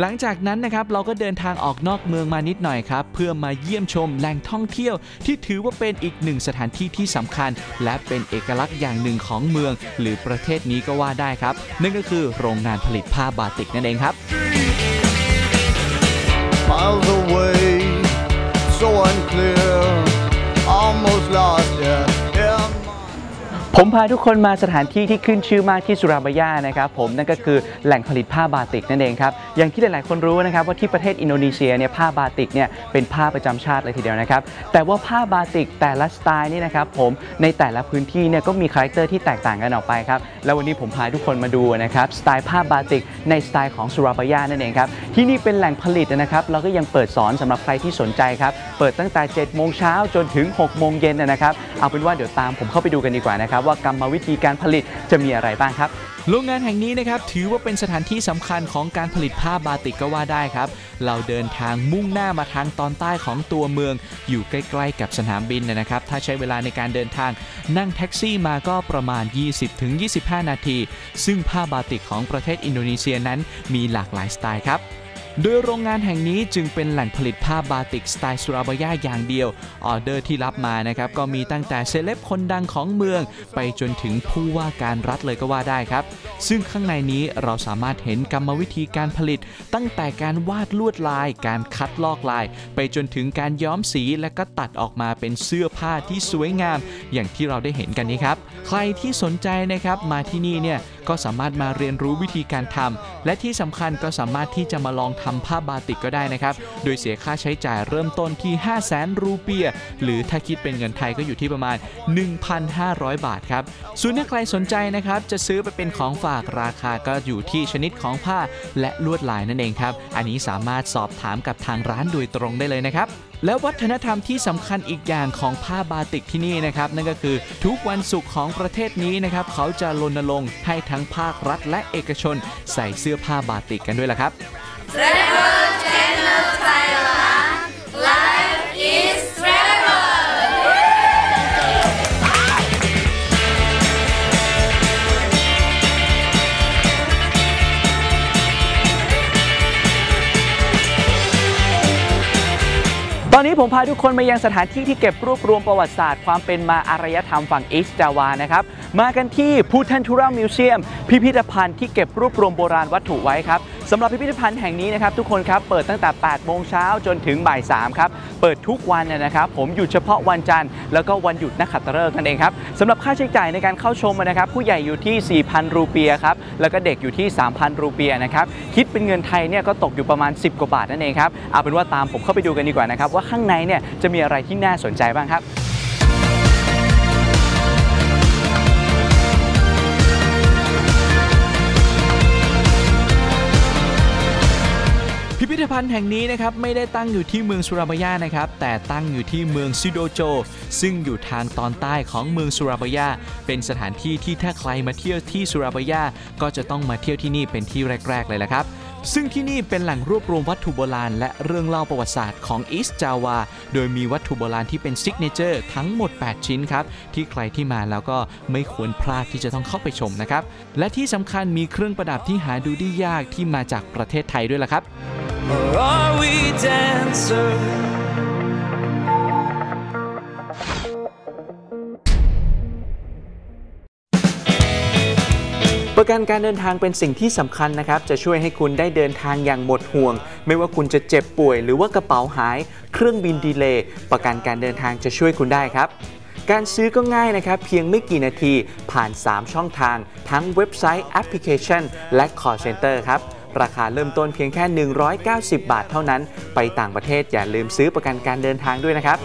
หลังจากนั้นนะครับเราก็เดินทางออกนอกเมืองมานิดหน่อยครับ เพื่อมาเยี่ยมชมแหล่งท่องเที่ยว ที่ถือว่าเป็นอีกหนึ่งสถานที่ที่สำคัญ และเป็นเอกลักษณ์อย่างหนึ่งของเมือง หรือประเทศนี้ก็ว่าได้ครับ นั่นก็คือโรงงานผลิตผ้าบาติกนั่นเองครับ miles away, so unclear, almost lost ผมพาทุกคนมาสถานที่ที่ขึ้นชื่อมากที่สุราบายานะครับผมนั่นก็คือแหล่งผลิตผ้าบาติกนั่นเองครับอย่างที่หลาย ๆ คนรู้นะครับว่าที่ประเทศอินโดนีเซียเนี่ยผ้าบาติกเนี่ยเป็นผ้าประจำชาติเลยทีเดียวนะครับแต่ว่าผ้าบาติกแต่ละสไตล์นี่นะครับผมในแต่ละพื้นที่เนี่ยก็มีคาแรคเตอร์ที่แตกต่างกันออกไปครับแล้ววันนี้ผมพาทุกคนมาดูนะครับสไตล์ผ้าบาติกในสไตล์ของสุราบายานั่นเองครับที่นี่เป็นแหล่งผลิตนะครับเราก็ยังเปิดสอนสำหรับใครที่สนใจครับเปิดตั้งแต่7โมงเช้าจนถึง6โมงเย็นนะครับเอาเป็นว่าเดี๋ยวตามผมเข้าไปดูกันดีกว่านะครับว่ากรรมวิธีการผลิตจะมีอะไรบ้างครับโรงงานแห่งนี้นะครับถือว่าเป็นสถานที่สำคัญของการผลิตผ้าบาติกก็ว่าได้ครับ เราเดินทางมุ่งหน้ามาทางตอนใต้ของตัวเมือง อยู่ใกล้ๆกับสนามบินนะครับ ถ้าใช้เวลาในการเดินทางนั่งแท็กซี่มาก็ประมาณ 20-25 นาที ซึ่งผ้าบาติกของประเทศอินโดนีเซียนั้นมีหลากหลายสไตล์ครับ โดยโรงงานแห่งนี้จึงเป็นแหล่งผลิตผ้าบาติกสไตล์สุราบายาอย่างเดียว ออเดอร์ที่รับมานะครับ ก็มีตั้งแต่เซเลบคนดังของเมือง ไปจนถึงผู้ว่าการรัฐเลยก็ว่าได้ครับ ซึ่งข้างในนี้เราสามารถเห็นกรรมวิธีการผลิต ตั้งแต่การวาดลวดลาย การคัดลอกลาย ไปจนถึงการย้อมสีและก็ตัดออกมาเป็นเสื้อผ้าที่สวยงาม อย่างที่เราได้เห็นกันนี้ครับ ใครที่สนใจนะครับมาที่นี่เนี่ยก็สามารถมาเรียนรู้วิธีการทำและที่สำคัญก็สามารถที่จะมาลองททำผ้าบาติกก็ได้นะครับ โดยเสียค่าใช้จ่ายเริ่มต้นที่ 5 0 0แสนรูเปีย หรือถ้าคิดเป็นเงินไทยก็อยู่ที่ประมาณ 1,500 บาทครับ ส่วนถ้าใครสนใจนะครับ จะซื้อไปเป็นของฝากราคาก็อยู่ที่ชนิดของผ้าและลวดลายนั่นเองครับ อันนี้สามารถสอบถามกับทางร้านโดยตรงได้เลยนะครับและวัฒนธรรมที่สำคัญอีกอย่างของผ้าบาติกที่นี่นะครับ นั่นก็คือทุกวันศุกร์ของประเทศนี้นะครับ เขาจะรณรงค์ให้ทั้งภาครัฐและเอกชน ใส่เสื้อผ้าบาติกกันด้วยล่ะครับ Travel Channel Thailand Life is Travel ตอนนี้ผมพาทุกคนมายังสถานที่ที่เก็บรวบรวมประวัติศาสตร์ความเป็นมาอารยธรรมฝั่งอีสต์จาวานะครับ มากันที่พูทันทูรามิวเซียม พิพิธภัณฑ์ที่เก็บรวบรวมโบราณวัตถุไว้ครับ สำหรับพิพิธภัณฑ์แห่งนี้นะครับทุกคนครับเปิดตั้งแต่ 8 โมงเช้าจนถึงบ่าย 3 ครับ เปิดทุกวันเนยนะครับผมหยุดเฉพาะวันจันทร์แล้วก็วันหยุดนักขัตฤกษ์นั่นเองครับสำหรับค่าใช้จ่ายในการเข้าชมนะครับผู้ใหญ่อยู่ที่ 4,000 รูเปียครับแล้วก็เด็กอยู่ที่ 3,000 รูเปียนะครับคิดเป็นเงินไทยเนี่ยก็ตกอยู่ประมาณ 10 กว่าบาทนั่นเองครับเอาเป็นว่าตามผมเข้าไปดูกันดีกว่านะครับว่าข้างในเนี่ยจะมีอะไรที่น่าสนใจบ้างครับ ธภัณฑ์แห่งนี้นะครับไม่ได้ตั้งอยู่ที่เมืองสุราบายานะครับแต่ตั้งอยู่ที่เมืองซิโดโจ ซึ่งอยู่ทางตอนใต้ของเมืองสุราบายาเป็นสถานที่ที่ถ้าใครมาเที่ยวที่สุราบายาก็จะต้องมาเที่ยวที่นี่เป็นที่แรก ๆ เลยละครับซึ่งที่นี่เป็นแหล่งรวบรวมวัตถุโบราณ และเรื่องเล่าประวัติศาสตร์ของอีสต์จาวา โดยมีวัตถุโบราณที่เป็นซิกเนเจอร์ทั้งหมด 8 ชิ้นครับ ที่ใครที่มาแล้วก็ไม่ควรพลาดที่จะต้องเข้าไปชมนะครับ และที่สำคัญมีเครื่องประดับที่หาดูได้ยากที่มาจากประเทศไทยด้วยล่ะครับ Or are we dancer? ประกันการเดินทางเป็นสิ่งที่สำคัญนะครับ จะช่วยให้คุณได้เดินทางอย่างหมดห่วง ไม่ว่าคุณจะเจ็บป่วย หรือว่ากระเป๋าหาย เครื่องบินดีเลย์ประกันการเดินทางจะช่วยคุณได้ครับ การซื้อก็ง่ายนะครับ เพียงไม่กี่นาทีผ่าน 3 ช่องทาง ทั้งเว็บไซต์แอปพลิเคชัน และ call center ครับ ราคาเริ่มต้นเพียงแค่ 190 บาทเท่านั้น ไปต่างประเทศอย่าลืมซื้อประกันการเดินทางด้วยนะครับ